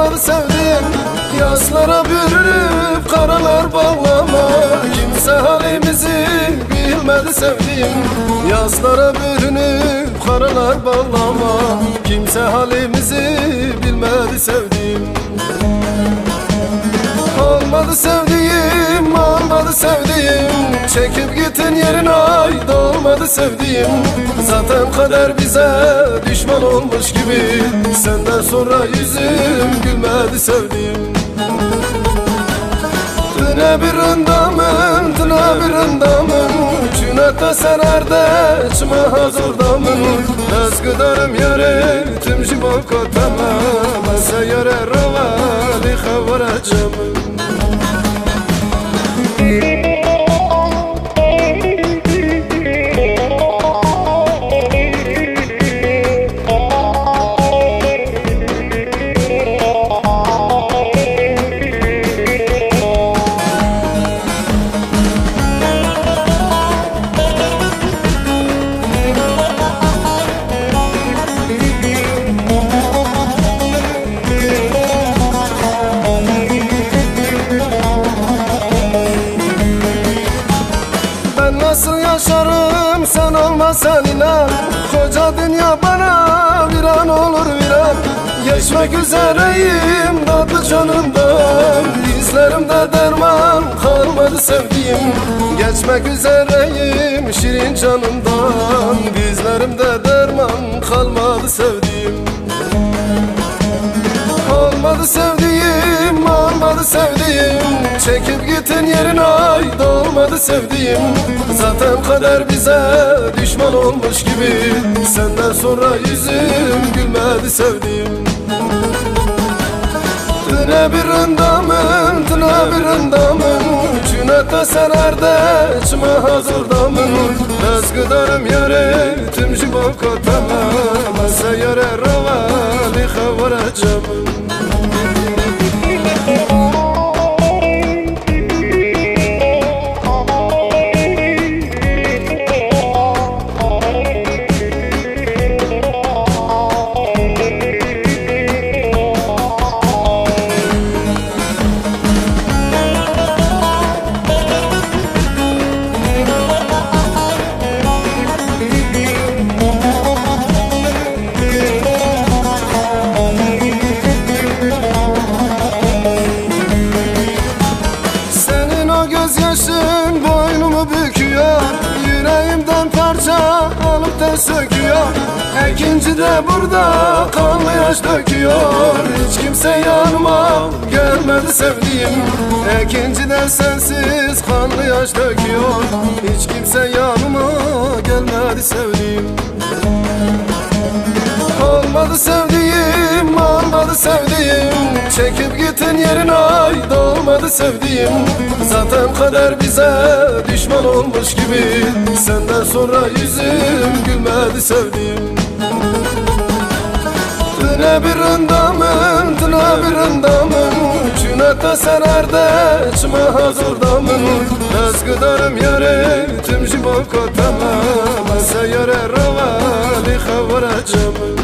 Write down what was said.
Kalmadı sevdiğim. Yazlara bürünüp karalar bağlama Kimse halimizi bilmedi sevdiğim. Yazlara bürünüp karalar bağlama Kimse halimizi bilmedi sevdiğim. Olmadı sevdiğim, olmadı sevdiğim Çekip gittin yerin ait olmadı sevdiğim. Zaten kader bize düşman olmuş gibi. Senden sonra yüzüm gülmedi sevdiğim. Tüne bir rındamın, tüne bir rındamın Cünette senerde çıma hazırdamın. Ez giderim yere tüm jibon kotama Mese yere rovali xavaracamın nasıl yaşarım sen olmasan inan. Koca dünya bana viran olur viran. Geçmek üzereyim tatlı canımdan. Dizlerimde derman kalmadı sevdiğim. Geçmek üzereyim şirin canımdan. Dizlerimde derman kalmadı sevdiğim. Olmadı sevdiğim, olmadı sevdiğim Çekip gittin yerin ait olmadı sevdiğim Zaten kader bize düşman olmuş gibi. Senden sonra yüzüm gülmedi sevdiğim. Tüne bir rındamın, tüne bir rındamın Cünette senerde çıma hazırdamın Ez giderim yere tüm jibon kotama Mese yere rovali xavaracamın da söküyor. İkinci de burada. Kanlı yaş döküyor. Hiç kimse yanıma gelmedi sevdiğim. İkinci de sensiz kanlı yaş döküyor. Hiç kimse yanıma gelmedi sevdiğim. Olmadı sevdiğim, olmadı sevdiğim. Çekip gittin yerin ait olmadı sevdiğim. Zaten kader bize düşman olmuş gibi. Senden sonra yüzüm sevdiğim. Tüne bir rındamın, tüne bir rındamın Cünette senerde çıma hazırdamın Ez giderim yere tüm jibon kotama Mese yere rovali xavaracamın